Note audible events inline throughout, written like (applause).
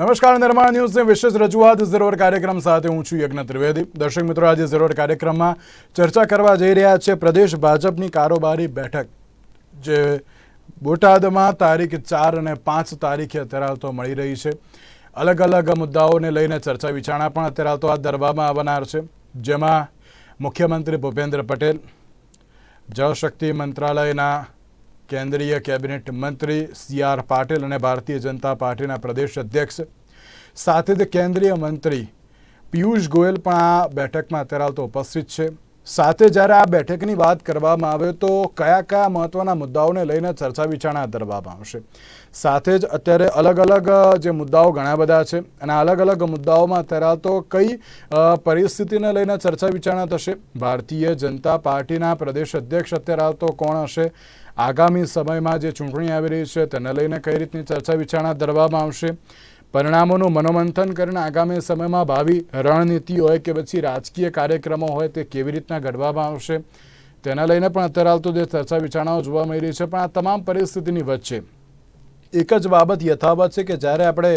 નમસ્કાર, નિર્માણ ન્યૂઝની વિશેષ રજૂઆત. ઝરોર કાર્યક્રમ સાથે હું છું યજ્ઞ ત્રિવેદી. દર્શક મિત્રો, આજે ઝરોર કાર્યક્રમમાં ચર્ચા કરવા જઈ રહ્યા છે પ્રદેશ ભાજપની કારોબારી બેઠક, જે બોટાદમાં તારીખ ચાર અને પાંચ તારીખે અત્યારે હાલ તો મળી રહી છે. અલગ અલગ મુદ્દાઓને લઈને ચર્ચા વિચારણા પણ અત્યારે હાલ તો હાથ ધરવામાં આવનાર છે. જેમાં મુખ્યમંત્રી ભૂપેન્દ્ર પટેલ, જળશક્તિ મંત્રાલયના કેન્દ્રીય કેબિનેટ મંત્રી સી આર પાટીલ અને ભારતીય જનતા પાર્ટીના પ્રદેશ અધ્યક્ષ, સાથે જ કેન્દ્રીય મંત્રી પિયુષ ગોયલ પણ આ બેઠકમાં અત્યારે હાલ તો ઉપસ્થિત છે. સાથે જ્યારે આ બેઠકની વાત કરવામાં આવે તો કયા કયા મહત્વના મુદ્દાઓને લઈને ચર્ચા વિચારણા ધરવામાં આવશે. સાથે જ અત્યારે અલગ અલગ, જે મુદ્દાઓ ઘણા બધા છે અને અલગ અલગ મુદ્દાઓમાં અત્યારે તો કઈ પરિસ્થિતિને લઈને ચર્ચા વિચારણા થશે. ભારતીય જનતા પાર્ટીના પ્રદેશ અધ્યક્ષ અત્યારે તો કોણ હશે? આગામી સમયમાં જે ચૂંટણી આવી રહી છે તેને લઈને કઈ રીતની ચર્ચા વિચારણા ધરવામાં આવશે? પરિણામોનું મનોમંથન કરીને આગામી સમયમાં ભાવિ રણનીતિ હોય કે પછી રાજકીય કાર્યક્રમો હોય તે કેવી રીતના ઘડવામાં આવશે? તેના લઈને પણ અત્યારે હાલ તો જે ચર્ચા વિચારણાઓ જોવા મળી રહી છે, પણ આ તમામ પરિસ્થિતિની વચ્ચે એક જ બાબત યથાવત છે કે જ્યારે આપણે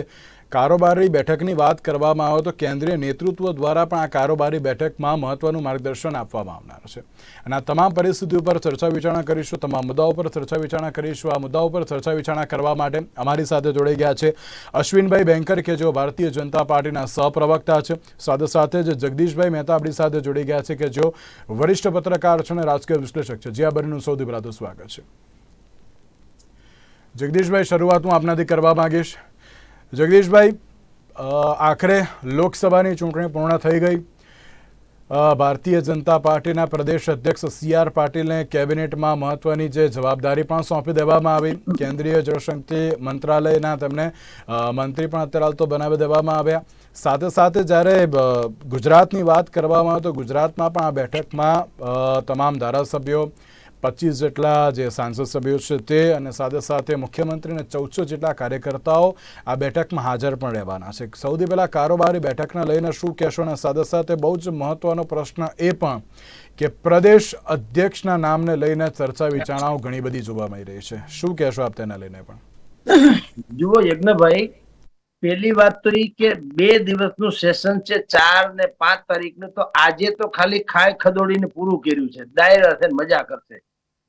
કારોબારી બેઠકની વાત કરવામાં આવે તો કેન્દ્રીય નેતૃત્વ દ્વારા પણ આ કારોબારી બેઠકમાં મહત્વનું માર્ગદર્શન આપવામાં આવનાર છે. અને આ તમામ પરિસ્થિતિ ઉપર ચર્ચા વિચારણા કરીશું, તમામ મુદ્દાઓ પર ચર્ચા વિચારણા કરીશું. આ મુદ્દાઓ પર ચર્ચા વિચારણા કરવા માટે અમારી સાથે જોડાઈ ગયા છે અશ્વિનભાઈ બેંકર કે જેઓ ભારતીય જનતા પાર્ટીના સહપ્રવક્તા છે. સાથે સાથે જ જગદીશભાઈ મહેતા આપણી સાથે જોડાઈ ગયા છે, કે જેઓ વરિષ્ઠ પત્રકાર છે અને રાજકીય વિશ્લેષક છે. જે આ બંનેનું સૌથી પહેલાં સ્વાગત છે. જગદીશભાઈ, શરૂઆત હું આપનાથી કરવા માંગીશ. જગદીશભાઈ આખરે લોકસભાની ચૂંટણી પૂર્ણ થઈ ગઈ. ભારતીય જનતા પાર્ટીના પ્રદેશ અધ્યક્ષ સી આર પાટીલને કેબિનેટમાં મહત્વની જે જવાબદારી પણ સોંપી દેવામાં આવી. કેન્દ્રીય જળશક્તિ મંત્રાલયના તેમને મંત્રી પણ અત્યારે તો બનાવી દેવામાં આવ્યા. સાથે સાથે જ્યારે ગુજરાતની વાત કરવામાં આવે તો ગુજરાતમાં પણ આ બેઠકમાં તમામ ધારાસભ્યો પચીસ જેટલા જે સાંસદ સભ્યો છે તે અને સાથે સાથે મુખ્યમંત્રી અને ચૌદસો જેટલા કાર્યકર્તાઓ આ બેઠકમાં હાજર પણ રહેવાના છે. સૌથી પહેલાં કારોબારી બેઠકને લઈને શું કહેશો અને સાથે સાથે બહુ જ મહત્વનો પ્રશ્ન એ પણ કે પ્રદેશ અધ્યક્ષના નામને લઈને ચર્ચા વિચારણાઓ ઘણી બધી જોવા મળી રહી છે. શું કહેશો આપ તેને લઈને પણ? જુઓ યજ્ઞભાઈ પેલી વાત તો એ કે બે દિવસનું સેશન છે, ચાર ને પાંચ તારીખનું, તો આજે તો ખાલી ખાય ખદોડીને પૂરું કર્યું છે. ડાયરા છે મજા કરશે.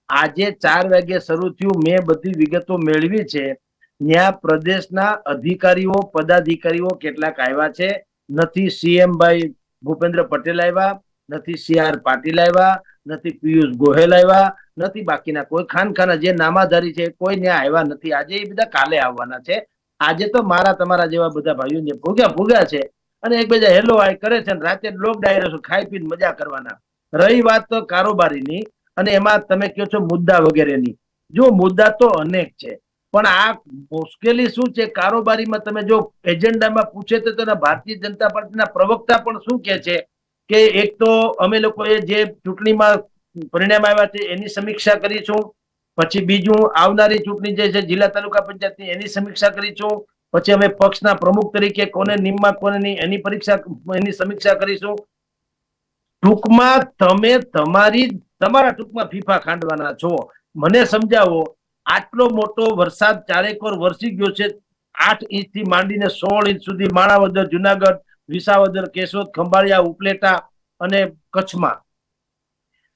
આજે ચાર વાગે શરૂ થયું. મેં બધી વિગતો મેળવી છે. ત્યાં પ્રદેશના અધિકારીઓ, પદાધિકારીઓ કેટલાક આવ્યા છે. નથી સીએમ ભાઈ ભૂપેન્દ્ર પટેલ આવ્યા, નથી સી આર પાટીલ આવ્યા, નથી પિયુષ ગોહેલ આવ્યા, નથી બાકીના કોઈ. ખાનખાના જે નામાધારી છે કોઈ ત્યાં આવ્યા નથી. આજે એ બધા કાલે આવવાના છે. આજે તો મારા તમારા જેવા બધા ભાઈઓ ભોગ્યા ભૂગ્યા છે. અને એકબીજા હેલો આય કરે છે રાતે લોક ડાયરો ખાઈ પીને મજા કરવાના. રહી વાત તો કારોબારીની. અને એમાં તમે કહો છો મુદ્દા વગેરેની. જો મુદ્દા તો અનેક છે. પણ આ મુશ્કેલી શું છે? કારોબારીમાં તમે જો એજન્ડામાં પૂછે તો તેના ભારતીય જનતા પાર્ટીના પ્રવક્તા પણ શું કે છે કે એક તો અમે લોકોએ જે ચૂંટણીમાં પરિણામ આવ્યા છે એની સમીક્ષા કરીશું. પછી બીજું આવનારી ચૂંટણી જે છે જિલ્લા તાલુકા પંચાયતની એની સમીક્ષા કરીશું. પછી અમે પક્ષના પ્રમુખ તરીકે કોને નિમમાં કોને નહીં એની પરીક્ષા એની સમીક્ષા કરીશું. ટૂંકમાં તમે તમારી તમારા ટૂંકમાં ફીફા ખાંડવાના છો. મને સમજાવો, આટલો મોટો વરસાદ ચારેક વાર વરસી ગયો છે. આઠ ઇંચથી માંડીને સોળ ઇંચ સુધી માણાવદર, જુનાગઢ, વિસાવદર, કેશોદ, ખંભાળિયા, ઉપલેટા અને કચ્છમાં.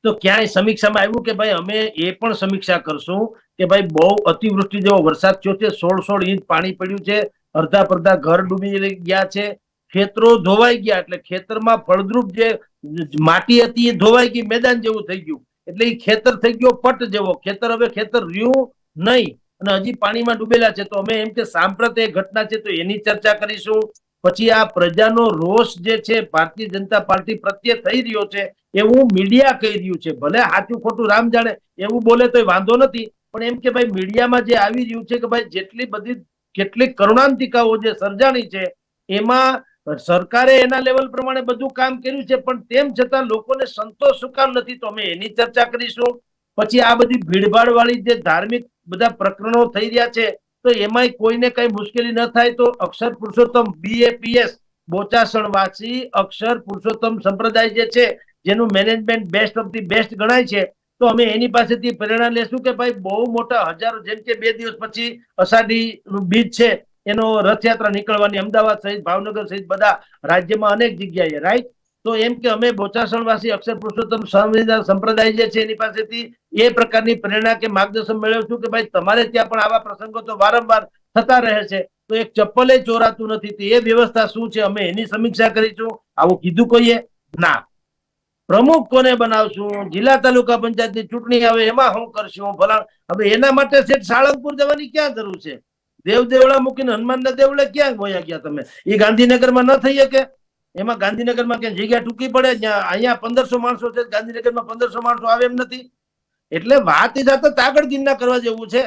તો ક્યાંય સમીક્ષામાં આવ્યું કે ભાઈ અમે એ પણ સમીક્ષા કરશું કે ભાઈ બહુ અતિવૃષ્ટિ જેવો વરસાદ થયો છે. સોળ સોળ ઇંચ પાણી પડ્યું છે. અડધા પડધા ઘર ડૂબી ગયા છે. ખેતરો ધોવાઈ ગયા. એટલે ખેતરમાં ફળદ્રુપ જે માટી હતી એ ધોવાઈ ગઈ. મેદાન જેવું થઈ ગયું. એટલે એ ખેતર થઈ ગયો પટ જેવો. ખેતર હવે ખેતર રહ્યું નહીં. અને હજી પાણીમાં ડૂબેલા છે. તો અમે એમ કે સાંપ્રત ઘટના છે તો એની ચર્ચા કરીશું. પછી આ પ્રજાનો રોષ જે છે, ભારતીય જનતા પાર્ટી પ્રત્યે થઈ રહ્યો છે એવું મીડિયા કહી રહ્યું છે. ભલે સાચું ખોટું રામ જાણે, એવું બોલે તો વાંધો નથી. પણ એમ કે ભાઈ મીડિયામાં જે આવી રહ્યું છે કે ભાઈ જેટલી બધી કેટલીક કરુણાંતિકાઓ જે સર્જાણી છે, એમાં સરકારે એના લેવલ પ્રમાણે બધું કામ કર્યું છે, પણ તેમ છતાં લોકોને સંતોષ શું કામ નથી? તો અમે એની ચર્ચા કરીશું. પછી આ બધી ભીડભાડ વાળી જે ધાર્મિક બધા પ્રકરણો થઈ રહ્યા છે, તો એમાંય કોઈને કઈ મુશ્કેલી ન થાય તો અક્ષર પુરુષોત્તમ બીએપીએસ બોચાસણ વાસી અક્ષર પુરુષોત્તમ સંપ્રદાય જે છે, જેનું management best of the best ગણાય છે, તો અમે એની પાસેથી પ્રેરણા લેશું કે ભાઈ બહુ મોટા હજારો, જેમ કે બે દિવસ પછી અષાઢી બીજ છે એનો રથયાત્રા નીકળવાની અમદાવાદ સહિત ભાવનગર સહિત બધા રાજ્યમાં અનેક જગ્યાએ રાઈટ તો એમ કે અમે બોચાસણવાસી અક્ષર પુરુષોત્તમ સંવિધાન સંપ્રદાય જે છે એની પાસેથી એ પ્રકારની પ્રેરણા કે માર્ગદર્શન મેળવ્યું છું કે ભાઈ તમારે ત્યાં પણ આવા પ્રસંગો તો વારંવાર થતા રહે છે. તો એક ચપ્પલે ચોરાતું નથી. તો એ વ્યવસ્થા શું છે અમે એની સમીક્ષા કરીશું. આવું કીધું કોઈએ? ના. પ્રમુખ કોને બનાવશું? જિલ્લા તાલુકા પંચાયતની ચૂંટણી આવે એમાં હું કરશું ફલાણ. હવે એના માટે શેઠ સાળંગપુર જવાની ક્યાં જરૂર છે? દેવ દેવડા મૂકીને હનુમાનના દેવળે ક્યાં વયા ગયા તમે? એ ગાંધીનગરમાં ન થઈ શકે? એમાં ગાંધીનગરમાં ક્યાં જગ્યા ટૂંકી પડે? અહીંયા પંદરસો માણસો છે, ગાંધીનગરમાં પંદરસો માણસો આવે એમ નથી. એટલે વાત એ જાતે તાગડ દિનના કરવા જેવું છે.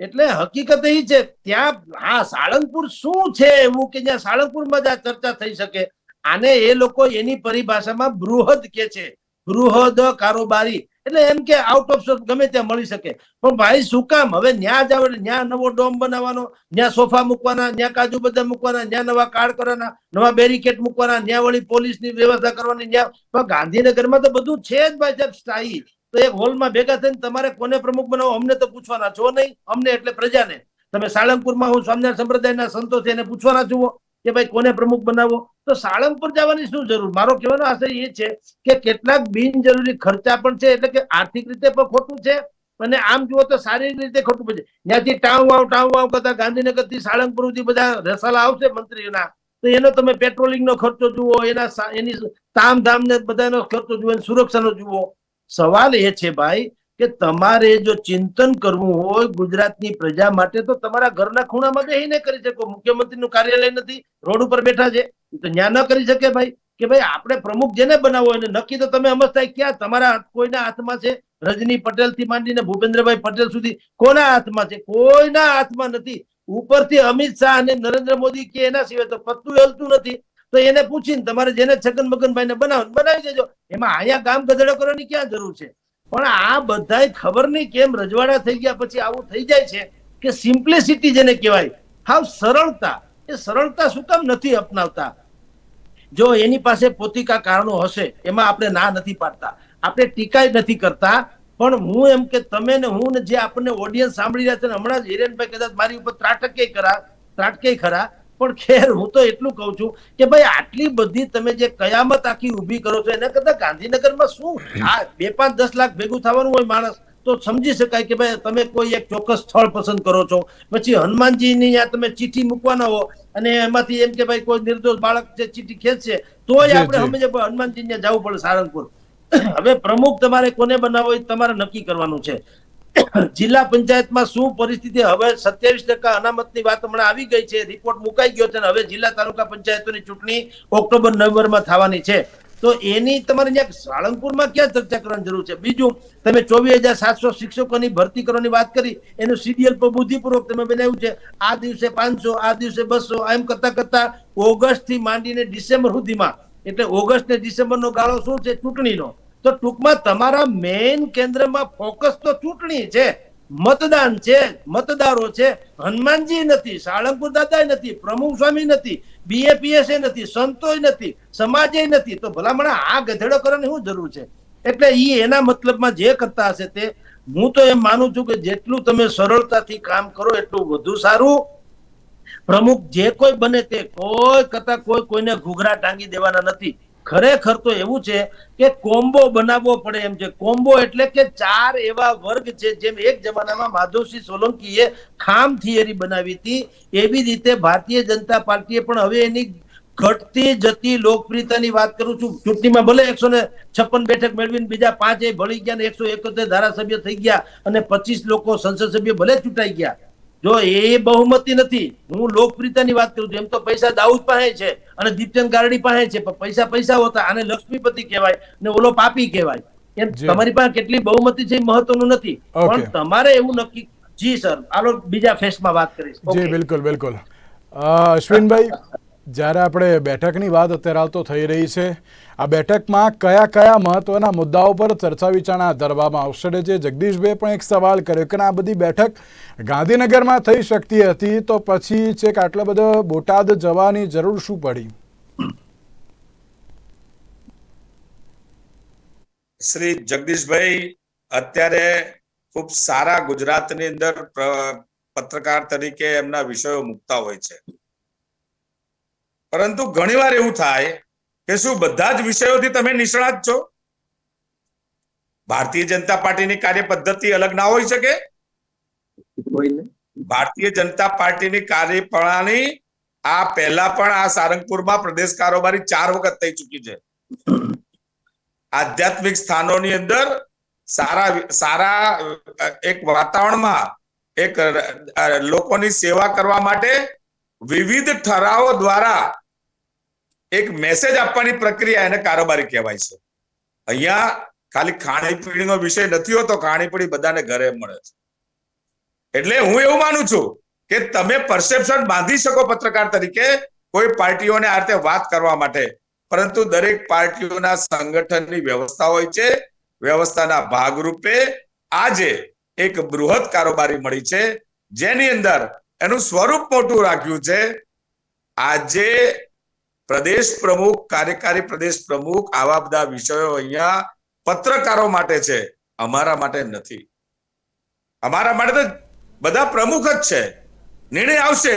એટલે હકીકત એ છે, ત્યાં હા સાળંગપુર શું છે એવું કે જ્યાં સાળંગપુરમાં જ આ ચર્ચા થઈ શકે? આને એ લોકો એની પરિભાષામાં બૃહદ કે છે. બૃહદ કારોબારી. એટલે એમ કે આઉટ ઓફ શોપ ગમે ત્યાં મળી શકે. પણ ભાઈ શું કામ? હવે ન્યા જ આવે, ન્યા નવો ડોમ બનાવવાનો, ન્યા સોફા મૂકવાના, ન્યા કાજુ બદામ મૂકવાના, ન્યા નવા કાર્ડ કરવાના, નવા બેરિકેડ મૂકવાના, ન્યા વળી પોલીસની વ્યવસ્થા કરવાની, ન્યા ગાંધીનગરમાં તો બધું છે જ ભાઈ સાહેબ સ્થાયી તો એક હોલમાં ભેગા થઈને તમારે કોને પ્રમુખ બનાવો અમને તો પૂછવાના. છો નહીં, અમને એટલે પ્રજાને. તમે સાળંગપુરમાં હું સ્વામિનારાયણ સંપ્રદાયના સંતો છે એને પૂછવાના જુઓ. કે ભાઈ કોને પ્રમુખ બનાવો? તો સાળંગપુર જવાની શું જરૂર? મારો કહેવાનો આશય એ છે કે કેટલાક બિનજરૂરી ખર્ચા પણ છે, એટલે કે આર્થિક રીતે પણ ખોટું છે, અને આમ જુઓ તો શારીરિક રીતે ખોટું પડશે ત્યાંથી ટાઉ વાવ ટાઉ વાવ કરતા ગાંધીનગરથી સાળંગપુર સુધી બધા રસાલા આવશે મંત્રીઓના. તો એનો તમે પેટ્રોલિંગ નો ખર્ચો જુઓ, એના એની તામ ધામ ને બધાનો ખર્ચો જુઓ સુરક્ષાનો જુઓ. સવાલ એ છે ભાઈ કે તમારે જો ચિંતન કરવું હોય ગુજરાતની પ્રજા માટે, તો તમારા ઘરના ખૂણામાં બેહીને કરી શકો. મુખ્યમંત્રીનું કાર્યાલય નથી, રોડ ઉપર બેઠા છે. તો ન્યા ન કરી શકે ભાઈ. કે ભાઈ, આપણે પ્રમુખ જેને બનાવવો એને નક્કી તો તમે સમજતા ક્યાં તમારા કોઈના હાથમાં છે? રજની પટેલથી માંડીને ભૂપેન્દ્રભાઈ પટેલ સુધી કોના હાથમાં છે? કોઈના હાથમાં નથી. ઉપરથી અમિત શાહ અને નરેન્દ્ર મોદી કે એના સિવાય તો પત્તું હલતું નથી. તો એને પૂછીને તમારે જેને છગન મગનભાઈ ને બનાવો, બનાવી દેજો. એમાં અહીંયા કામ ગધેડો કરવાની ક્યાં જરૂર છે? પણ આ બધાય ખબર નહીં કેમ રજવાડા થઈ ગયા પછી આવું થઈ જાય છે કે સિમ્પ્લિસિટી જેને કહેવાય, હાવ સરળતા. એ સરળતા શું કામ નથી અપનાવતા? જો એની પાસે પોતિકા કારણો હશે, એમાં આપણે ના નથી પાડતા. આપણે ટીકા નથી કરતા, પણ હું એમ કે તમે ને હું ને જે આપણને ઓડિયન્સ સાંભળી રહ્યા છે હમણાં જ હિરેનભાઈ કદાચ મારી ઉપર ત્રાટકે કરા, ત્રાટકે ખરા પણ ખેર હું તો એટલું કહું છું કે ભાઈ આટલી બધી તમે જે કયામત આખી ઊભી કરો છો એના કરતા ગાંધીનગરમાં શું? આ બે પાંચ દસ લાખ ભેગું થવાનું હોય માણસ તો સમજી શકાય કે ભાઈ તમે કોઈ એક ચોક્કસ સ્થળ પસંદ કરો છો. પછી હનુમાનજીની આ તમે ચીઠી મૂકવાના હો અને એમાંથી એમ કે ભાઈ કોઈ નિર્દોષ બાળક જે ચીઠી ખેંચશે તોય આપણે જી. સમજે હનુમાનજી ત્યાં જવું પડે સારંગપુર. (clears throat) હવે પ્રમુખ તમારે કોને બનાવવો એ તમારે નક્કી કરવાનું છે. જિલ્લા પંચાયતમાં શું પરિસ્થિતિ? હવે સત્યાવીસ ટકા અનામતની વાત હમણાં આવી ગઈ છે. રિપોર્ટ મુકાઈ ગયો છે અને હવે જિલ્લા તાલુકા પંચાયતોની ચૂંટણી ઓક્ટોબર, નવેમ્બરમાં થવાની છે. તો એની તમારે ત્યાં સાળંગપુરમાં ક્યાં ચર્ચા કરવાની જરૂર છે? બીજું, તમે ચોવીસ હજાર સાતસો શિક્ષકોની ભરતી કરવાની વાત કરી. એનું સીડીએલ પર બુદ્ધિપૂર્વક તમે બનાવ્યું છે. આ દિવસે પાંચસો, આ દિવસે બસો એમ કરતા કરતા ઓગસ્ટથી માંડીને ડિસેમ્બર સુધીમાં. એટલે ઓગસ્ટ ને ડિસેમ્બરનો ગાળો શું છે? ચૂંટણીનો. તો ટૂંકમાં તમારા મેઇન કેન્દ્રમાં ફોકસ તો ચૂંટણી છે, મતદાન છે, મતદારો છે, હનુમાનજી નથી, સાળંગપુર દાદા નથી, પ્રમુખ સ્વામી નથી બીએપીએસ નથી, સંતોય નથી સમાજે નથી, તો ભલામણ આ ગધેડો કરવાની શું જરૂર છે? એટલે એ એના મતલબમાં જે કરતા હશે તે, હું તો એમ માનું છું કે જેટલું તમે સરળતાથી કામ કરો એટલું વધુ સારું. પ્રમુખ જે કોઈ બને તે કોઈ કરતા કોઈ કોઈને ઘૂઘરા ટાંગી દેવાના નથી. ખરેખર તો એવું છે કે કોમ્બો બનાવવો પડે એમ છે. કોમ્બો એટલે કે ચાર એવા વર્ગ છે જેમ એક જમાનામાં માધવસિંહ સોલંકીએ ખામ થિયરી બનાવી હતી. એવી રીતે ભારતીય જનતા પાર્ટીએ પણ હવે એની ઘટતી જતી લોકપ્રિયતાની વાત કરું છું. ચૂંટણીમાં ભલે એકસો ને છપ્પન બેઠક મેળવીને બીજા પાંચ એ ભળી ગયા ને એકસો એકોતેર ધારાસભ્ય થઈ ગયા અને પચીસ લોકો સંસદ સભ્ય ભલે ચૂંટાઈ ગયા. જો એ બહુમતી નથી હું લોકપ્રિયતાની વાત કરું છું. એમ તો પૈસા દાઉદ પાસે છે અને દીપચંદ ગારડી પાસે છે પણ પૈસા પૈસા હોતા આને લક્ષ્મીપતિ કહેવાય ને ઓલો પાપી કહેવાય. એમ તમારી પાસે કેટલી બહુમતી છે એ મહત્વનું નથી. પણ તમારે એવું નક્કી જી સર. આલો બીજા ફેસમાં વાત કરીશ. જી બિલકુલ બિલકુલ. અશ્વિનભાઈ જ્યારે આપણે બેઠકની વાત અત્યારે હાલ તો થઈ રહી છે, આ બેઠકમાં કયા કયા મહત્વના મુદ્દાઓ પર ચર્ચા વિચારણા ધરવામાં આવશે જે જગદીશભાઈ પણ એક સવાલ કર્યો કે આ બધી બેઠક ગાંધીનગરમાં થઈ શકતી હતી, તો પછી છેક આટલો બધો બોટાદ જવાની જરૂર શું પડી? શ્રી જગદીશભાઈ, અત્યારે ખૂબ સારા ગુજરાતની અંદર પત્રકાર તરીકે એમના વિષયો મૂકતા હોય છે. પરંતુ ઘણીવાર એવું થાય કે શું બધા જ વિષયોથી તમે નિષ્ણાત છો? ભારતીય જનતા પાર્ટીની કાર્ય પદ્ધતિ અલગ ના હોઈ શકે? ભારતીય જનતા પાર્ટીની કાર્યપ્રણાલી આ પહેલા પણ આ સારંગપુરમાં પ્રદેશ કારોબારી ચાર વખત થઈ ચૂકી છે. આધ્યાત્મિક સ્થાનોની અંદર સારા સારા એક વાતાવરણમાં એક લોકોની સેવા કરવા માટે વિવિધ ઠરાવો દ્વારા એક મેસેજ આપવાની પ્રક્રિયા એને કારોબારી કહેવાય છે. અહીંયા ખાલી ખાણીપીણીનો વિષય નથી હોતો, ખાણીપીણી બધાને ઘરે મળે છે. એટલે હું એવું માનું છું કે તમે પરસેપ્શન બાંધી શકો પત્રકાર તરીકે કોઈ પાર્ટીઓને આ રીતે વાત કરવા માટે. પરંતુ દરેક પાર્ટીઓના સંગઠનની વ્યવસ્થા હોય છે. વ્યવસ્થાના ભાગરૂપે આજે એક બૃહદ કારોબારી મળી છે. જેની અંદર એનું સ્વરૂપ મોટું રાખ્યું છે. આજે પ્રદેશ પ્રમુખ, કાર્યકારી પ્રદેશ પ્રમુખ આવા બધા વિષયો અહીંયા પત્રકારો માટે છે, અમારા માટે નથી. અમારા માટે તો બધા પ્રમુખ જ છે. નિર્ણય આવશે.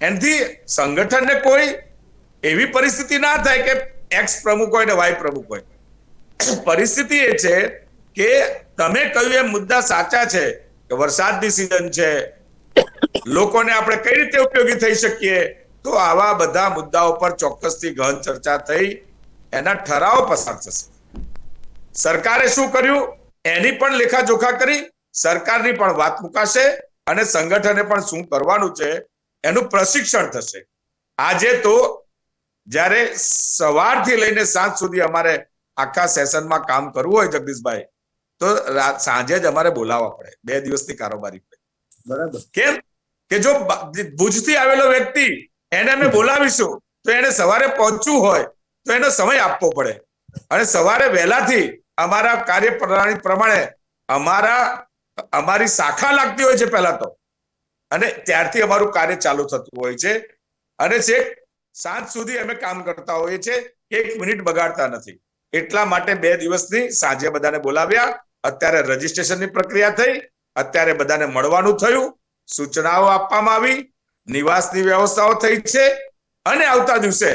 એનાથી સંગઠનને કોઈ એવી પરિસ્થિતિ ના થાય કે એક્સ પ્રમુખ હોય ને વાય પ્રમુખ હોય. પરિસ્થિતિ એ છે કે તમે કહ્યું એ મુદ્દા સાચા છે કે વરસાદની સિઝન છે. લોકોને આપણે કઈ રીતે ઉપયોગી થઈ શકીએ? તો આવા બધા મુદ્દાઓ પર ચોક્કસથી ગહન ચર્ચા થઈ એના ઠરાવ પસાર થશે. સરકારે શું કર્યું? એની પણ લેખાજોખા કરી સરકારની પણ વાત મુકાશે અને સંગઠને પણ શું કરવાનું છે એનું પ્રશિક્ષણ થશે. આજે તો જ્યારે સવારથી લઈને સાંજ સુધી અમારે આખા સેશનમાં કામ કરવું હોય જગદીશભાઈ તો સાંજે જ અમારે બોલાવવા પડે. બે દિવસની કારોબારી બરાબર. કેમ? કે જો ભુજથી આવેલો વ્યક્તિ એને અમે બોલાવીશું. તો એને સવારે પહોંચવું હોય, તો એનો સમય આપવો પડે. અને સવારે વહેલાથી અમારા કાર્યપ્રણાલી પ્રમાણે અમારા, અમારી શાખા લાગતી હોય છે પહેલા તો. અને ત્યારથી અમારું કાર્ય ચાલુ થતું હોય છે. અને છેક, સાંજ સુધી અમે કામ કરતા હોઈએ છીએ એક મિનિટ બગાડતા નથી. એટલા માટે બે દિવસની સાંજે બધાને બોલાવ્યા. અત્યારે રજીસ્ટ્રેશનની પ્રક્રિયા થઈ. અત્યારે બધાને મળવાનું થયું. સૂચનાઓ આપવામાં આવી. નિવાસની વ્યવસ્થાઓ થઈ છે અને આવતા દિવસે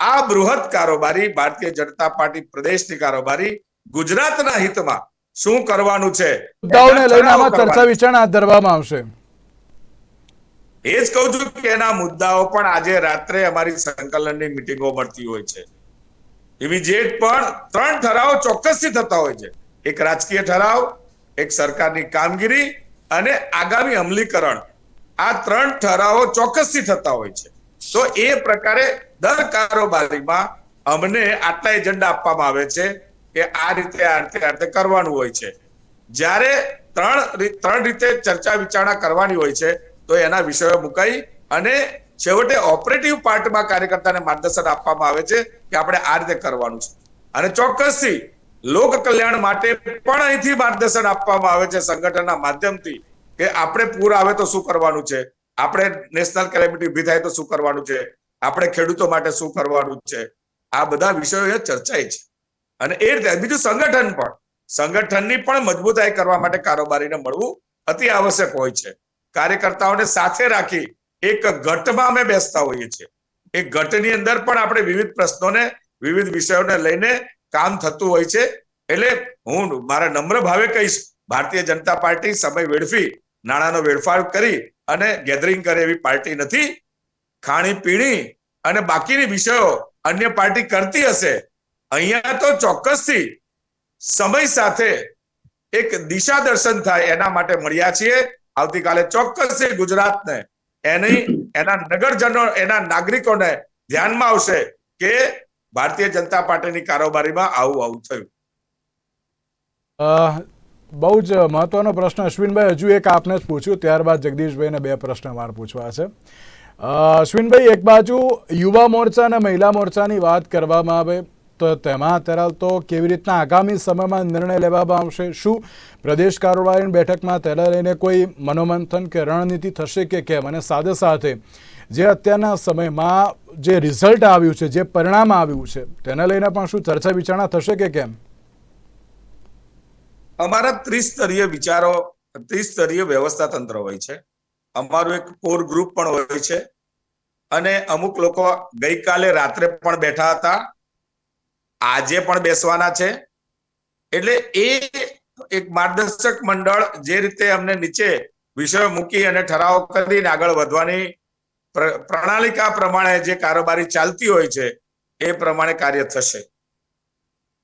આ બૃહદ કારોબારી ભારતીય જનતા પાર્ટી પ્રદેશની કારોબારી ગુજરાતના હિતમાં શું કરવાનું છે? મુદ્દાઓને લઈને આમાં ચર્ચા વિચારણા હાથ ધરવામાં આવશે. એ જ કહું છું કે એના મુદ્દાઓ પણ આજે રાત્રે અમારી સંકલનની મિટિંગો મળતી હોય છે. ઇમિજિએટ પણ ત્રણ ઠરાવો ચોક્કસથી થતા હોય છે. એક રાજકીય ઠરાવ એક સરકારની કામગીરી અને આગામી અમલીકરણ. આ ત્રણ ઠરાવો ચોક્કસથી થતા હોય છે. તો એ પ્રકારે દર કારોબારીમાં અમને આટલા એજન્ડા આપવામાં આવે છે કે આ રીતે આ રીતે આ રીતે કરવાનું હોય છે. જ્યારે ત્રણ ત્રણ રીતે ચર્ચા વિચારણા કરવાની હોય છે, તો એના વિષયો મુકાઈ અને છેવટે ઓપરેટિવ પાર્ટમાં કાર્યકર્તાને માર્ગદર્શન આપવામાં આવે છે કે આપણે આ રીતે કરવાનું છે. અને ચોક્કસથી લોક કલ્યાણ માટે પણ અહીંથી માર્ગદર્શન આપવામાં આવે છે સંગઠનના માધ્યમથી કે આપણે પૂર આવે તો શું કરવાનું છે? આપણે નેશનલ કેલેમિટી ઊભી થાય તો શું કરવાનું છે? આપણે ખેડૂતો માટે શું કરવાનું છે? આ બધા વિષયો ચર્ચાય છે. અને એ રીતે, બીજું સંગઠન પણ. સંગઠનની પણ મજબૂતાઈ કરવા માટે કારોબારીને મળવું અતિ આવશ્યક હોય છે. કાર્યકર્તાઓને સાથે રાખી એક ગટમાં અમે બેસતા હોઈએ છીએ. એ ગટની અંદર પણ આપણે વિવિધ પ્રશ્નોને, વિવિધ વિષયોને લઈને કામ થતું હોય છે. એટલે હું મારા નમ્ર ભાવે કહીશ, ભારતીય જનતા પાર્ટી સમય વેડફી નાણાંનો વેડફાળ કરી અને ગેધરિંગ કરે એવી પાર્ટી નથી. ખાણી પીણી અને બાકીની વિષયો અન્ય પાર્ટી કરતી હશે. અહીંયા તો ચોક્કસથી સમય સાથે એક દિશા દર્શન થાય એના માટે મળ્યા છીએ. આવતીકાલે ચોક્કસથી ગુજરાતને એની, એના નગરજનો, એના નાગરિકોને ધ્યાનમાં આવશે કે ભારતીય જનતા પાર્ટીની કારોબારીમાં આવું આવું થયું બહુ જ મહત્વનો પ્રશ્ન અશ્વિનભાઈ હજુ એક આપને જ પૂછ્યું, ત્યારબાદ જગદીશભાઈને બે પ્રશ્ન મારે પૂછવા છે. અશ્વિનભાઈ, એક બાજુ યુવા મોરચા અને મહિલા મોરચાની વાત કરવામાં આવે તો તેમાં અત્યારે તો કેવી રીતના આગામી સમયમાં નિર્ણય લેવામાં આવશે, શું પ્રદેશ કારોબારીની બેઠકમાં તેને લઈને કોઈ મનોમંથન કે રણનીતિ થશે કે કેમ? અને સાથે સાથે જે અત્યારના સમયમાં જે રિઝલ્ટ આવ્યું છે, જે પરિણામ આવ્યું છે, તેને લઈને પણ શું ચર્ચા વિચારણા થશે કે કેમ? અમારા ત્રિસ્તરીય વિચારો, ત્રિસ્તરીય વ્યવસ્થા તંત્ર હોય છે. અમારું એક કોર ગ્રુપ પણ હોય છે. અને અમુક લોકો ગઈકાલે રાત્રે પણ બેઠા હતા. આજે પણ બેસવાના છે. એટલે એ એક માર્ગદર્શક મંડળ જે રીતે અમને નીચે વિષયો મૂકી અને ઠરાવ કરીને આગળ વધવાની પ્રણાલિકા પ્રમાણે જે કારોબારી ચાલતી હોય છે, એ પ્રમાણે કાર્ય થશે.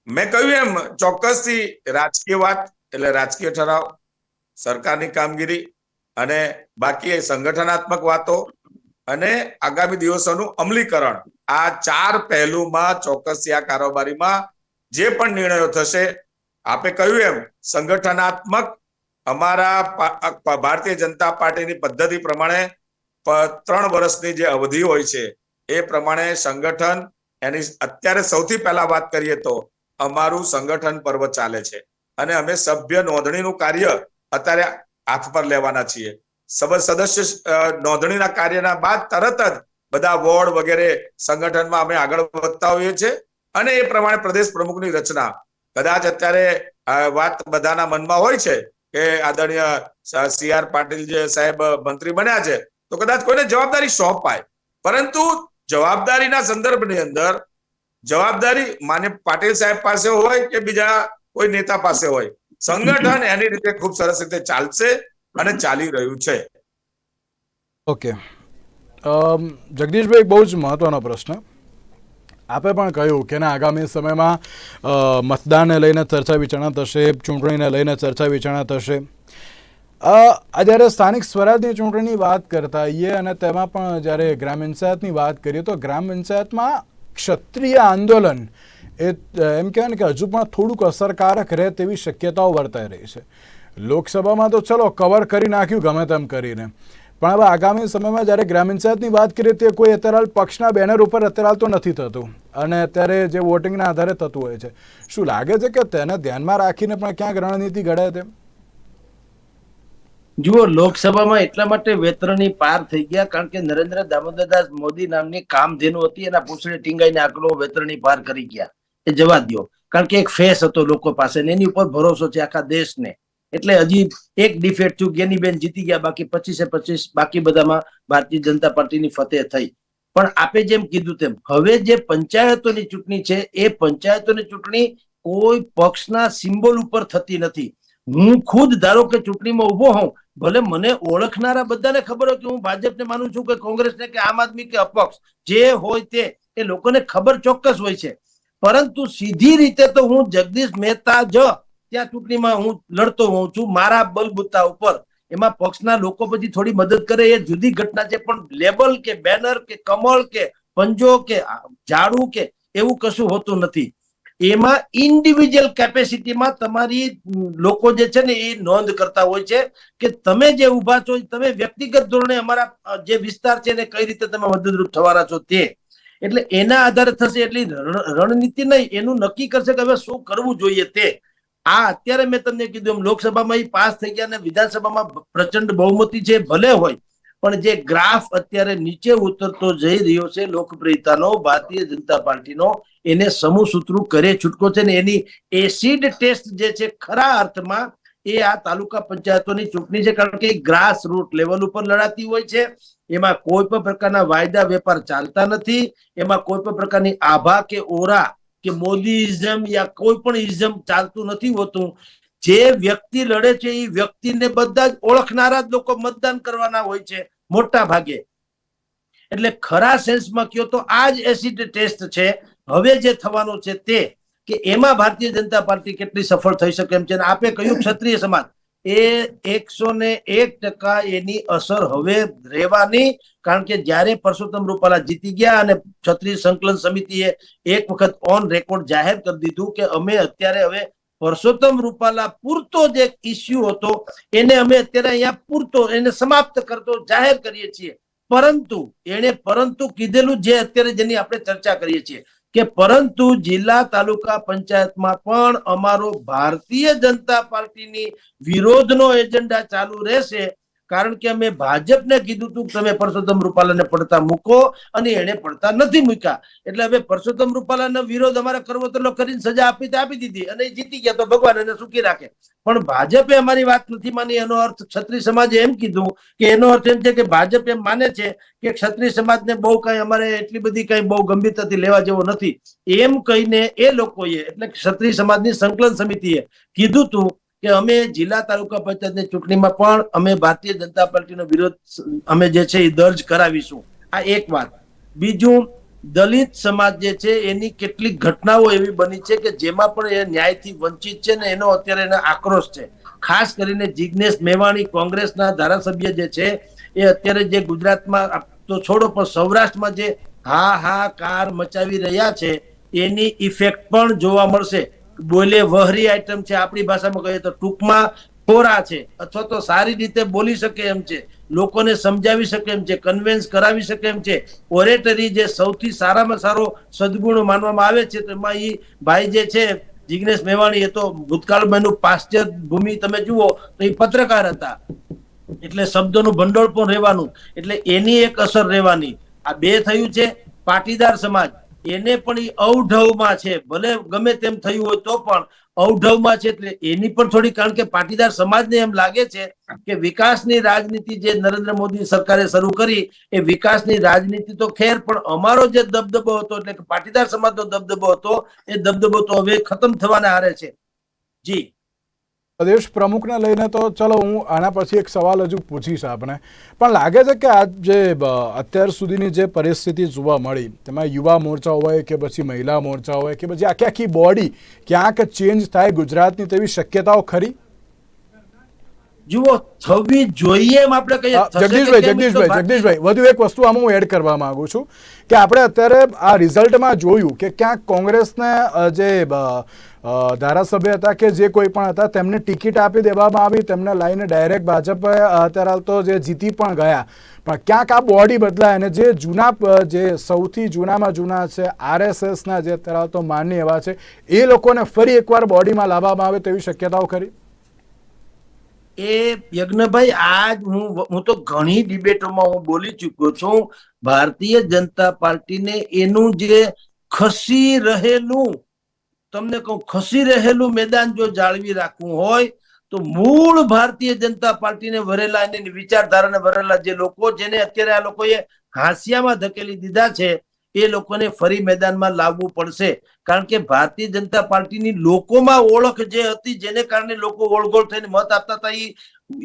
મેં કહ્યું એમ, ચોક્કસથી રાજકીય વાત એટલે રાજકીય ઠરાવ, સરકારની કામગીરી અને બાકી સંગઠનાત્મક વાતો અને આગામી દિવસોનું અમલીકરણ. આ ચાર પહેલુમાં ચોક્કસથી આ કારોબારીમાં જે પણ નિર્ણયો થશે, આપે કહ્યું એમ, સંગઠનાત્મક અમારા ભારતીય જનતા પાર્ટીની પદ્ધતિ પ્રમાણે ત્રણ વર્ષની જે અવધિ હોય છે, એ પ્રમાણે સંગઠન એની અત્યારે સૌથી પહેલા વાત કરીએ તો અમારું સંગઠન પર્વ ચાલે છે. અને અમે સભ્ય નોંધણીનું કાર્ય અત્યારે હાથ પર લેવાના છીએ. સદસ્ય નોંધણીના કાર્યના બાદ તરત જ બધા વોર્ડ વગેરે સંગઠનમાં અમે આગળ વધતા હોઈએ છીએ. અને એ પ્રમાણે પ્રદેશ પ્રમુખની રચના. કદાચ અત્યારે વાત બધાના મનમાં હોય છે કે આદરણીય સી આર પાટીલ જે સાહેબ મંત્રી બન્યા છે, તો કદાચ કોઈને જવાબદારી સોંપાય. પરંતુ જવાબદારીના સંદર્ભની અંદર જવાબદારી માન્ય પાટીલ સાહેબ પાસે હોય કે બીજા કોઈ નેતા પાસે હોય. સંગઠન (clears throat) એની રીતે ખૂબ સરસ રીતે ચાલશે અને ચાલી રહ્યું છે. ઓકે. જગદીશભાઈ બહુ જ મહત્વનો પ્રશ્ન. આપે પણ કહ્યું કે ના આગામી સમયમાં મતદાનને લઈને ચર્ચા વિચારણા થશે ચૂંટણીને લઈને ચર્ચા વિચારણા થશે. જ્યારે સ્થાનિક સ્વરાજની ચૂંટણીની વાત કરતા હોઈએ અને તેમાં પણ જ્યારે ગ્રામ પંચાયતની વાત કરીએ તો ગ્રામ પંચાયતમાં ક્ષત્રિય આંદોલન. એ એમ કહેવાય કે હજુ પણ થોડુંક અસરકારક રહે તેવી શક્યતાઓ વર્તાઈ રહી છે. લોકસભામાં તો ચલો કવર કરી નાખ્યું ગમે તેમ કરીને. પણ હવે આગામી સમયમાં જ્યારે ગ્રામીણ પંચાયતની વાત કરીએ તે કોઈ અત્યારે હાલ પક્ષના બેનર ઉપર અત્યારે હાલ તો નથી થતું. અને અત્યારે જે વોટિંગના આધારે થતું હોય છે. શું લાગે છે કે તેને ધ્યાનમાં રાખીને પણ ક્યાંક રણનીતિ ઘડાય તેમ? જુઓ, લોકસભામાં એટલા માટે વેતરણી પાર થઈ ગયા કારણ કે નરેન્દ્ર દામોદરદાસ મોદી નામની કામધેનુ હતી, એના પૂછડે ટીંગાઈને આંકડો વેતરણી પાર કરી ગયા. એ જવા દો કારણ કે એક ફેસ હતો લોકો પાસે ને એની ઉપર ભરોસો છે આખા દેશને. એટલે હજી એક ડિફેક્ટ થયું ગેનીબેન જીતી ગયા, બાકી પચીસે પચીસ, બાકી બધામાં ભારતીય જનતા પાર્ટીની ફતેહ થઈ. પણ આપે જેમ કીધું તેમ, હવે જે પંચાયતોની ચૂંટણી છે, એ પંચાયતોની ચૂંટણી કોઈ પક્ષના સિમ્બોલ ઉપર થતી નથી. હું ખુદ, ધારો કે ચૂંટણીમાં ઊભો હોઉં, ભલે મને ઓળખનારા બધાને ખબર હોય કે હું ભાજપને માનું છું કે કોંગ્રેસને કે આમ આદમી કે અપક્ષ, જે હોય તે, એ લોકોને ખબર ચોક્કસ હોય છે. પરંતુ સીધી રીતે તો હું જગદીશ મહેતા જ ત્યાં ચૂંટણીમાં હું લડતો હોઉં છું, મારા બલબુતા ઉપર. એમાં પક્ષના લોકો પછી થોડી મદદ કરે, એ જુદી ઘટના છે, પણ લેબલ કે બેનર કે કમળ કે પંજો કે ઝાડુ કે એવું કશું હોતું નથી. એમાં ઇન્ડિવિજ્યુઅલ કેપેસિટીમાં તમારી લોકો જે છે ને એ નોંધ કરતા હોય છે કે તમે જે ઊભા છો, તમે વ્યક્તિગત ધોરણે અમારા જે વિસ્તાર છે એને કઈ રીતે તમે મદદરૂપ થવાના છો તે. એટલે એના આધારે થશે એટલી રણ- રણનીતિ નહીં, એનું નક્કી કરશે કે હવે શું કરવું જોઈએ તે. આ અત્યારે મેં તમને કીધું એમ, લોકસભામાં પાસ થઈ ગયા અને વિધાનસભામાં પ્રચંડ બહુમતી છે, ભલે હોય પણ જે ગ્રાફ અત્યારે નીચે ઉતરતો જઈ રહ્યો છે લોકપ્રિયતાનો, ભારતીય જનતા પાર્ટીનો, એને સમૂહ કરે છૂટકો છે ને એની એસિડ ટેસ્ટ જે છે ખરા અર્થમાં એ આ તાલુકા પંચાયતોની ચૂંટણી છે, કારણ કે ગ્રાસ રૂટ લેવલ ઉપર લડાતી હોય છે. એમાં કોઈ પણ પ્રકારના વાયદા વેપાર ચાલતા નથી. એમાં કોઈ પણ પ્રકારની આભા કે ઓરા કે મોદીઇઝમ યા કોઈ પણ ઇઝમ ચાલતું નથી હોતું. જે વ્યક્તિ લડે છે, એ વ્યક્તિને બધા જ ઓળખનારા જ લોકો મતદાન કરવાના હોય છે, મોટા ભાગે. એટલે ખરા સેન્સમાં કયો તો આ જ એસિડ ટેસ્ટ છે. હવે જે થવાનો છે તે, કે એમાં ભારતીય જનતા પાર્ટી કેટલી સફળ થઈ શકે એમ છે આપે કહ્યું ક્ષત્રિય સમાજ. એ એકસો ને એક ટકા એની અસર હવે રહેવાની, કારણ કે જ્યારે પરસોત્તમ રૂપાલા જીતી ગયા અને ક્ષત્રિય સંકલન સમિતિએ એક વખત ઓન રેકોર્ડ જાહેર કરી દીધું કે અમે અત્યારે હવે પરસોત્તમ રૂપાલા પૂરતો જે ઇસ્યુ હતો. એને અમે અત્યારે અહીંયા પૂરતો એને સમાપ્ત કરતો, જાહેર કરીએ છીએ. પરંતુ એને પરંતુ કીધેલું જે અત્યારે જેની આપણે ચર્ચા કરીએ છીએ કે પરંતુ જિલ્લા તાલુકા પંચાયતમાં પણ અમારો ભારતીય જનતા પાર્ટીની વિરોધનો એજન્ડા ચાલુ રહેશે કારણ કે અમે ભાજપને કીધું હતું તમે પરસોત્તમ રૂપાલાને પડતા મૂકો અને એને પડતા નથી મૂક્યા. એટલે હવે પરસોત્તમ રૂપાલાનો વિરોધ અમારે કરવો તો કરીને સજા આપી તો આપી દીધી અને જીતી ગયા તો ભગવાન એને સુખી રાખે. પણ ભાજપે અમારી વાત નથી માની, એનો અર્થ ક્ષત્રિય સમાજે એમ કીધું કે એનો અર્થ એમ છે કે ભાજપ એમ માને છે કે ક્ષત્રિય સમાજને બહુ કઈ અમારે એટલી બધી કઈ બહુ ગંભીરતાથી લેવા જેવો નથી. એમ કહીને એ લોકોએ, એટલે ક્ષત્રિય સમાજની સંકલન સમિતિએ કીધું તું કે અમે જિલ્લા તાલુકા પંચાયતની ચૂંટણીમાં પણ અમે ભારતીય જનતા પાર્ટીનો વિરોધ અમે જે છે એ દર્જ કરાવીશું. આ એક વાત. બીજું, દલિત સમાજ જે છે એની કેટલીક ઘટનાઓ એવી બની છે કે જેમાં પણ એ ન્યાયથી વંચિત છે ને એનો અત્યારે એનો આક્રોશ છે. ખાસ કરીને જિજ્ઞેશ મેવાણી કોંગ્રેસના ધારાસભ્ય જે છે એ અત્યારે જે ગુજરાતમાં તો છોડો, પણ સૌરાષ્ટ્રમાં જે હા હા કાર મચાવી રહ્યા છે, એની ઇફેક્ટ પણ જોવા મળશે. બોલે વહરી આઈટમ છે, આપણી ભાષામાં કહીએ તો ટૂંકમાં ખોરા છે, અથવા તો સારી રીતે બોલી શકે એમ છે, લોકોને સમજાવી શકે એમ છે કન્વેન્સ કરાવી શકે એમ છે. ઓરેટરી જે સૌથી સારામાં સારો સદગુણ માનવામાં આવે છે તો એમાં ઈ ભાઈ જે છે, જિગ્નેશ મેવાણી, એ તો ભૂતકાળમાં એનું પાશ્ચાત ભૂમિ તમે જુઓ, તો એ પત્રકાર હતા. એટલે શબ્દોનું ભંડોળ પણ રહેવાનું, એટલે એની એક અસર રહેવાની. આ બે થયું છે પાટીદાર સમાજ. એને પણ અવઢવમાં છે. ભલે ગમે તેમ થયું હોય તો પણ અવઢવમાં છે એટલે એની પણ થોડી, કારણ કે પાટીદાર સમાજને એમ લાગે છે કે વિકાસની રાજનીતિ જે નરેન્દ્ર મોદી સરકારે શરૂ કરી, એ વિકાસની રાજનીતિ તો ખેર, પણ અમારો જે દબદબો હતો, એટલે કે પાટીદાર સમાજનો દબદબો હતો, એ દબદબો તો હવે ખતમ થવાના હારે છે. જી. પ્રદેશ પ્રમુખને લઈને તો ચલો હું આના પછી એક સવાલ હજુ પૂછીશ આપને. પણ લાગે છે કે આ જે અત્યાર સુધીની જે પરિસ્થિતિ જોવા મળી, તેમાં યુવા મોરચા હોય કે પછી મહિલા મોરચા હોય કે પછી આખી આખી બોડી ક્યાંક ચેન્જ થાય ગુજરાતની તેવી શક્યતાઓ ખરી? જુઓ થવી જોઈએ એમ આપણે કહીએ. જગદીશભાઈ જગદીશભાઈ જગદીશભાઈ વધુ એક વસ્તુ આમાં હું એડ કરવા માંગુ છું કે આપણે અત્યારે આ રિઝલ્ટમાં જોયું કે ક્યાંક કોંગ્રેસને જે ધારાસભ્ય હતા કે જે કોઈ પણ હતા તેમને ટિકિટ આપી દેવામાં આવી તેમને લાઈને ડાયરેક્ટ ભાજપે અત્યારે હાલ તો જે જીતી પણ ગયા. પણ ક્યાંક આ બોડી બદલાય અને જે જૂના જે સૌથી જૂનામાં જૂના છે આરએસએસના જે અત્યારે હાલ તો માન્ય એવા છે એ લોકોને ફરી એકવાર બોડીમાં લાવવામાં આવે તેવી શક્યતાઓ ખરી? એ યજ્ઞભાઈ, આજ હું હું તો ઘણી ડિબેટોમાં હું બોલી ચૂક્યો છું. ભારતીય જનતા પાર્ટીને એનું જે ખસી રહેલું, તમને કહું, ખસી રહેલું મેદાન જો જાળવી રાખવું હોય, તો મૂળ ભારતીય જનતા પાર્ટીને વરેલા એની વિચારધારાને વરેલા જે લોકો, જેને અત્યારે આ લોકોએ હાંસિયામાં ધકેલી દીધા છે એ લોકોને ફરી મેદાનમાં લાવવું પડશે. કારણ કે ભારતીય જનતા પાર્ટીની લોકોમાં ઓળખ જે હતી, જેને કારણે લોકો ઓળગોળ થઈને મત આપતા હતા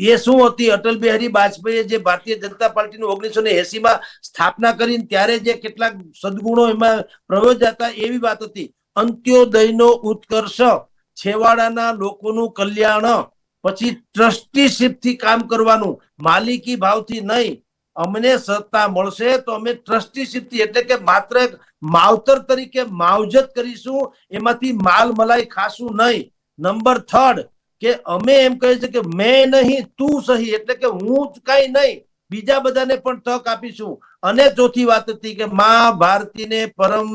એ શું હતી? અટલ બિહારી વાજપેયીએ જે ભારતીય જનતા પાર્ટીનું ઓગણીસો ને એસી માં સ્થાપના કરીને ત્યારે જે કેટલાક સદગુણો એમાં પ્રયોજ્યા હતા, એવી વાત હતી. અંત્યોદયનો ઉત્કર્ષ, છેવાડાના લોકોનું કલ્યાણ, પછી ટ્રસ્ટીશીપથી કામ કરવાનું, માલિકી ભાવથી નહીં અમને સત્તા મળશે તો અમે ટ્રસ્ટી સિદ્ધિ એટલે કે માત્ર માવતર તરીકે માવજત કરીશું, એમાંથી માલ મલાઈ ખાશું નહીં. નંબર થર્ડ કે અમે એમ કહીએ છીએ કે મેં નહીં, તું સહી, એટલે કે હું જ કઈ નહીં. બીજા બધાને પણ તક આપીશું. અને ચોથી વાત હતી કે માં ભારતીને પરમ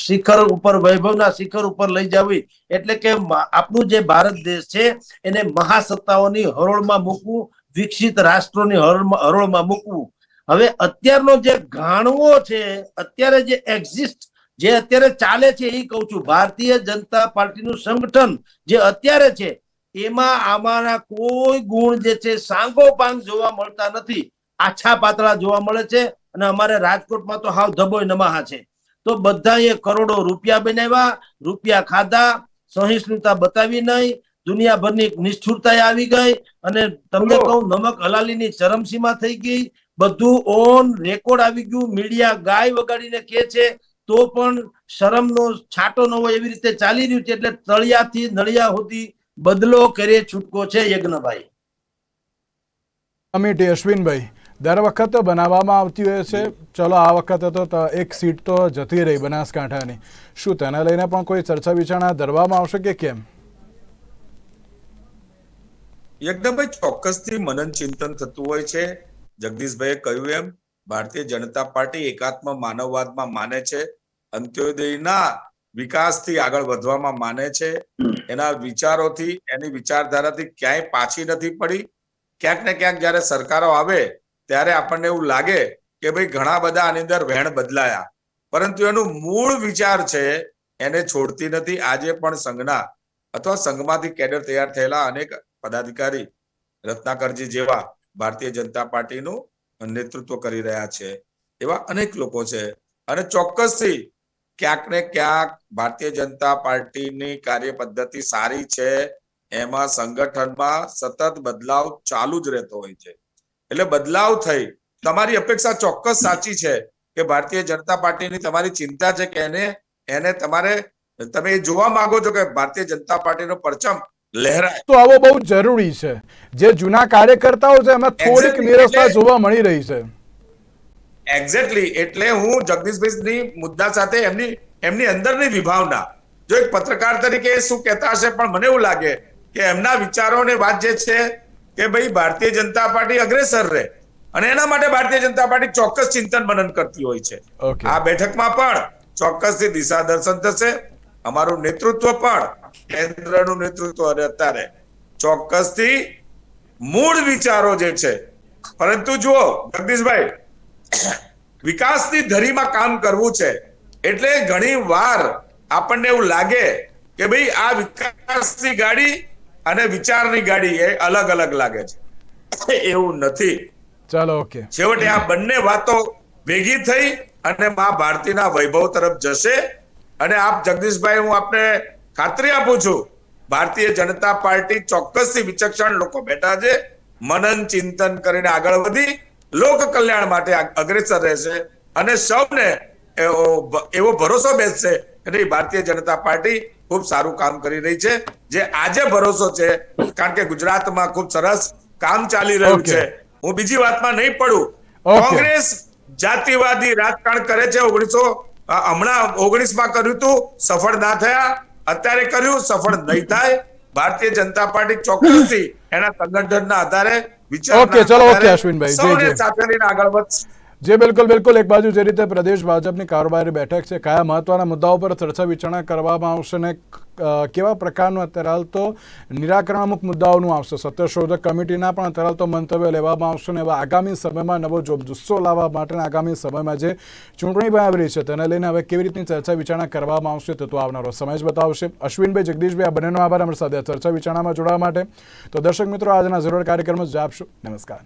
શિખર ઉપર, વૈભવના શિખર ઉપર લઈ જવી. એટલે કે આપણું જે ભારત દેશ છે, એને મહાસત્તાઓની હરોળમાં મૂકવું, વિકસિત રાષ્ટ્રોની હરોળમાં મૂકવું. હવે અત્યારનો જે ઘાણવો છે અત્યારે જે એક્ઝિસ્ટ જે અત્યારે ચાલે છે એ કહું છું. ભારતીય જનતા પાર્ટીનું સંગઠન જે અત્યારે છે એમાં આમાંના કોઈ ગુણ જે છે સાંગોપાંગ જોવા મળતા નથી. આછા પાતળા જોવા મળે છે અને અમારે રાજકોટમાં તો હાવ ધબોય નમાહા છે. તો બધાએ કરોડો રૂપિયા બનાવ્યા રૂપિયા ખાધા સહિષ્ણુતા બતાવી નહીં દુનિયાભરની નિષ્ઠુરતા આવી ગઈ અને તમને કહું નમક હલાલીની ચરમસીમા થઈ ગઈ બધું ઓન રેકોર્ડ આવી ગયું. મીડિયા ગાય વગાડીને કે છે તો પણ શરમનો છાંટો ન હોય એવી રીતે ચાલી રહ્યું છે એટલે તળિયાથી નળિયા સુધી બદલો કરે છૂટકો છે યજ્ઞભાઈ. અમિત અશ્વિનભાઈ દર વખત બનાવવામાં આવતી હોય છે. ચલો આ વખતે તો એક સીટ તો જતી રહી બનાસકાંઠાની. શું તેને લઈને પણ કોઈ ચર્ચા વિચારણા ધરવામાં આવશે કે કેમ? યજ્ઞભાઈ ચોક્કસથી મનન ચિંતન થતું હોય છે. જગદીશભાઈએ કહ્યું એમ, ભારતીય જનતા પાર્ટી એકાત્મ માનવવાદમાં માને છે. અંત્યોદયના વિકાસથી આગળ વધવામાં માને છે. એના વિચારોથી, એની વિચારધારાથી ક્યાંય પાછી નથી પડી. ક્યાંક ને ક્યાંક જયારે સરકારો આવે, ત્યારે આપણને એવું લાગે કે ભાઈ ઘણા બધા આની અંદર વહેણ બદલાયા. પરંતુ એનું મૂળ વિચાર છે, એને છોડતી નથી. આજે પણ સંઘના અથવા સંઘમાંથી કેડર તૈયાર થયેલા અનેક પદાધિકારી, રત્નાકરજી જેવા ભારતીય જનતા પાર્ટીનું નેતૃત્વ કરી રહ્યા છે. એવા અનેક લોકો છે. અને ચોક્કસથી ક્યાંક ને ક્યાંક ભારતીય જનતા પાર્ટીની કાર્ય પદ્ધતિ સારી છે. એમાં સંગઠનમાં સતત બદલાવ ચાલુ જ રહેતો હોય છે. એટલે બદલાવ થઈ. તમારી અપેક્ષા ચોક્કસ સાચી છે કે ભારતીય જનતા પાર્ટીની તમારી ચિંતા છે કે એને એને તમારે, તમે એ જોવા માંગો છો કે ભારતીય જનતા પાર્ટીનો પરચમ લહેરાય. તો આવો બહુ જરૂરી છે. જે જૂના કાર્યકર્તાઓ છે એમાં થોડીક નિરસતા જોવા મળી રહી છે. એક્ઝેક્ટલી એટલે હું જગદીશભાઈની મુદ્દા સાથે એમની એમની અંદરની વિભાવના જો એક પત્રકાર તરીકે શું કહેતા હશે પણ મને એવું લાગે કે એમના વિચારોને વાત જે છે કે ભાઈ ભારતીય જનતા પાર્ટી અગ્રેસર રહે અને એના માટે ભારતીય જનતા પાર્ટી ચોક્કસ ચિંતન મનન કરતી હોય છે. આ બેઠકમાં પણ ચોક્કસથી દિશા દર્શન થશે અમારું નેતૃત્વ પણ કેન્દ્રનું નેતૃત્વ અને અત્યારે ચોક્કસથી મૂળ વિચારો જે છે પરંતુ જુઓ જગદીશભાઈ વિકાસની ધરીમાં કામ કરવું છે એટલે ઘણી વાર આપણને એવું લાગે કે ભાઈ આ વિકાસની ગાડી અને વિચારની ગાડી એ અલગ અલગ લાગે છે. એવું નથી. ચાલો ઓકે. છેવટે આ બંને વાતો ભેગી થઈ અને મા ભારતીના વૈભવ તરફ જશે. અને આપ જગદીશભાઈ હું આપને ખાતરી આપું છું ભારતીય જનતા પાર્ટી ચોક્કસથી વિચક્ષણ લોકો બેઠા છે. મનન ચિંતન કરીને આગળ વધી લોક કલ્યાણ માટે અગ્રેસર રહેશે અને સૌને એવો ભરોસો બેસશે. એટલે ભારતીય જનતા પાર્ટી ખૂબ સારું કામ કરી રહી છે. જે આજે ભરોસો છે કારણ કે ગુજરાતમાં ખૂબ સરસ કામ ચાલી રહ્યું છે. હું બીજી વાતમાં નહીં પડું. કોંગ્રેસ જાતિવાદી રાજકારણ કરે છે ઓગણીસો હમણાં ઓગણીસમાં કર્યું હતું સફળ ના થયા. અત્યારે કર્યું સફળ નહીં થાય ભારતીય જનતા પાર્ટી ચોક્કસથી એના સંગઠનના આધારે વિચાર ઓકે ચલો, ઓકે અશ્વિનભાઈ, સૌને. સાથે લઈને આગળ વધશે જે બિલકુલ બિલકુલ એક બાજુ જે રીતે પ્રદેશ ભાજપની કારોબારી બેઠક છે, કયા મહત્વના મુદ્દાઓ પર ચર્ચા વિચારણા કરવામાં આવશે ને કેવા પ્રકારનું અત્યારે હાલ તો નિરાકરણ અમુક મુદ્દાઓનું આવશે? સત્યશોધક કમિટીના પણ અત્યારે તો મંતવ્ય લેવામાં આવશે ને, એવા આગામી સમયમાં નવો જોબ જુસ્સો લાવવા માટેના આગામી સમયમાં જે ચૂંટણી પણ આવી રહી છે, તેને લઈને હવે કેવી રીતની ચર્ચા વિચારણા કરવામાં આવશે તે તો આવનારો સમય જ બતાવશે. અશ્વિનભાઈ, જગદીશભાઈ, આ બંનેનો આભાર અમારી સાથે. ચર્ચા વિચારણામાં જોડાવા માટે. તો દર્શક મિત્રો, આજના જરૂર કાર્યક્રમ જ આપશો. નમસ્કાર.